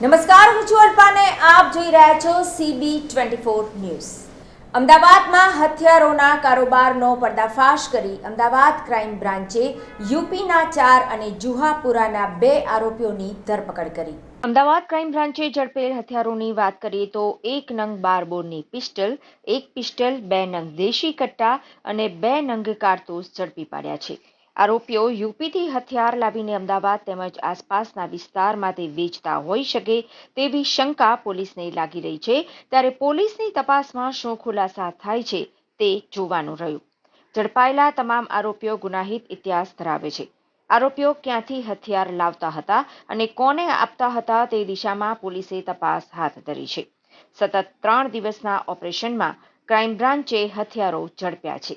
નમસ્કાર, હું છું અલ્પાને. આપ જોઈ રહ્યા છો સીબી ટ્વેન્ટી ફોર ન્યૂઝ. અમદાવાદમાં હથિયારોના કારોબારનો પર્દાફાશ કરી અમદાવાદ ક્રાઇમ બ્રાન્ચે યુપીના ચાર અને જુહાપુરાના બે આરોપીઓની ધરપકડ કરી. અમદાવાદ ક્રાઇમ બ્રાન્ચે ઝડપેલ હથિયારોની વાત કરીએ તો એક નંગ બાર બોરની પિસ્ટલ, એક પિસ્ટલ, બે નંગ દેશી કટ્ટા અને બે નંગ કારતૂસ ઝડપી પાડ્યા છે. આરોપીઓ યુપીથી હથિયાર લાવીને અમદાવાદ તેમજ આસપાસના વિસ્તારમાંથી વેચતા હોઈ શકે તેવી શંકા પોલીસને લાગી રહી છે. ત્યારે પોલીસની તપાસમાં શું ખુલાસા થાય છે તે જોવાનું રહ્યું. ઝડપાયેલા તમામ આરોપીઓ ગુનાહિત ઇતિહાસ ધરાવે છે. આરોપીઓ ક્યાંથી હથિયાર લાવતા હતા અને કોને આપતા હતા તે દિશામાં પોલીસે તપાસ હાથ ધરી છે. સતત ત્રણ દિવસના ઓપરેશનમાં ક્રાઇમ બ્રાન્ચે હથિયારો ઝડપ્યા છે.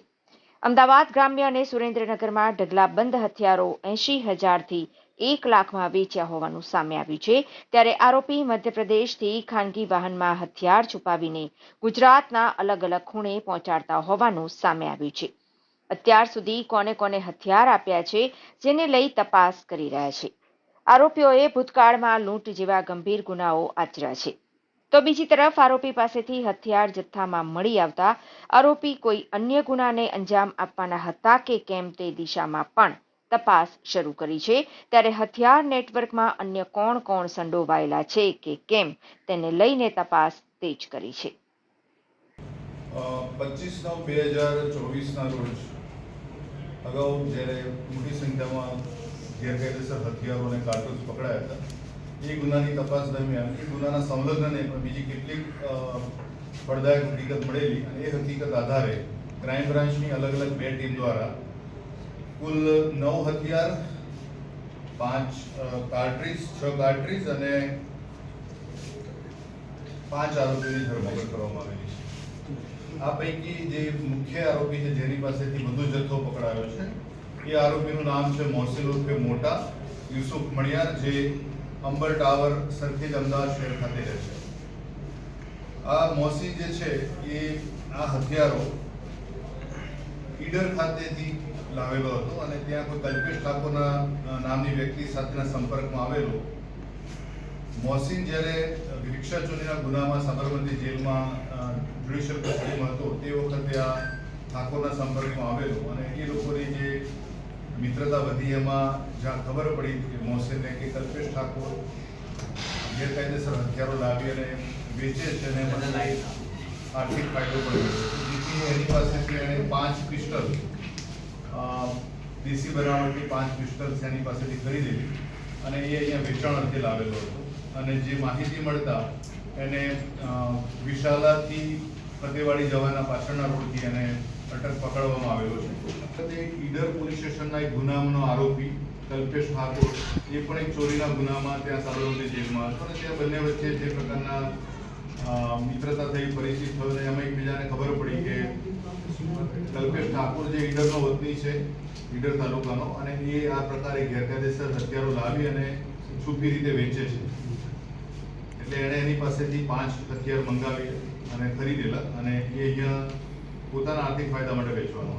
અમદાવાદ ગ્રામ્ય અને સુરેન્દ્રનગરમાં ઢગલાબંધ હથિયારો એંશી હજારથી એક લાખમાં વેચ્યા હોવાનું સામે આવ્યું છે. ત્યારે આરોપી મધ્યપ્રદેશથી ખાનગી વાહનમાં હથિયાર છુપાવીને ગુજરાતના અલગ અલગ ખૂણે પહોંચાડતા હોવાનું સામે આવ્યું છે. અત્યાર સુધી કોને કોને હથિયાર આપ્યા છે, જેને લઈ તપાસ કરી રહ્યા છે. આરોપીઓએ ભૂતકાળમાં લૂંટ જેવા ગંભીર ગુનાઓ આચર્યા છે. તો બીજી તરફ આરોપી પાસેથી હથિયાર જથ્થામાં મળી આવતા આરોપી કોઈ અન્ય ગુનાને અંજામ આપવાના હતા કે કેમ તે દિશામાં પણ તપાસ શરૂ કરી છે. ત્યારે હથિયાર નેટવર્કમાં અન્ય કોણ કોણ સંડોવાયેલા છે કે કેમ તેને લઈને તપાસ તેજ કરી છે. પચીસ નવ બે હજાર ચોવીસના રોજ અગાઉ જ્યારે મોટી સંખ્યામાં ગેરકાયદેસર હથિયારો અને કાર્ટૂન્સ પકડાયા હતા એ ગુનાની તપાસ દરમિયાન, એ ગુનાના સંલગ્નને પણ બીજી કેટલીક પડદાયક હકીકત મળેલી અને એ હકીકત આધારે ક્રાઇમ બ્રાન્ચની અલગ અલગ બે ટીમ દ્વારા કુલ નવ હથિયાર, પાંચ કાર્ટ્રીસ છ કાર્ટ્રીજ અને પાંચ આરોપીની ધરપકડ કરવામાં આવેલી છે. આ પૈકી જે મુખ્ય આરોપી છે, જેની પાસેથી વધુ જથ્થો પકડાયો છે, એ આરોપીનું નામ છે મોહસિન ઉર્ફે મોટા, યુસુફ મણિયાર, જે અંબર ટાવર સરખેજ અમદાવાદ શહેર ખાતે રહેશે આ મોસી જે છે એ આ હથિયારો ઈડર ખાતેથી લાવેલો હતો અને ત્યાં કોઈ કલ્પેશ ઠાકોરના નામની વ્યક્તિ સાથેના સંપર્કમાં આવેલો. મોસીન જ્યારે રિક્ષા ચોરીના ગુનામાં સાબરમતી જેલમાં જ્યુડિશિયલ કસ્ટડીમાં હતો, તે વખતે આ ઠાકોરના સંપર્કમાં આવેલો અને એ લોકોની જે મિત્રતા વધી એમાં જ્યાં ખબર પડી કે મોહસેને કે કલ્પેશ ઠાકોર ગેરકાયદેસર હથિયારો લાવી અને વેચે છે અને મને આર્થિક ફાયદો પણ જેથી એની પાસેથી એણે પાંચ પિસ્ટલ અ, દેશી બનાવટની પાંચ પિસ્ટલ્સ એની પાસેથી ખરીદેલી અને એ અહીંયા વેચાણ અર્થે લાવેલો હતો. અને જે માહિતી મળતા એને વિશાલાથી ફતેવાડી જવાના પાછળના રોડથી એને અટક પકડવામાં આવેલો છે. તે ઈડર પોલીસ સ્ટેશનના એક ગુનાનો આરોપી, કલ્પેશ ઠાકોર, એ પણ એક ચોરીના ગુનામાં ત્યાં સાબરમતી જેલમાં હતો અને ત્યાં બંને વચ્ચે જે પ્રકારના મિત્રતા થઈ, પરિચિત થયો અને એમાં એકબીજાને ખબર પડી કે કલ્પેશ ઠાકોર જે ઈડરનો વતની છે, ઈડર તાલુકાનો, અને એ આ પ્રકારે ગેરકાયદેસર હથિયારો લાવી અને છુપી રીતે વેચે છે. એટલે એણે એની પાસેથી પાંચ હથિયાર મંગાવી અને ખરીદેલા અને એ અહીંયા પોતાના આર્થિક ફાયદા માટે વેચવાનો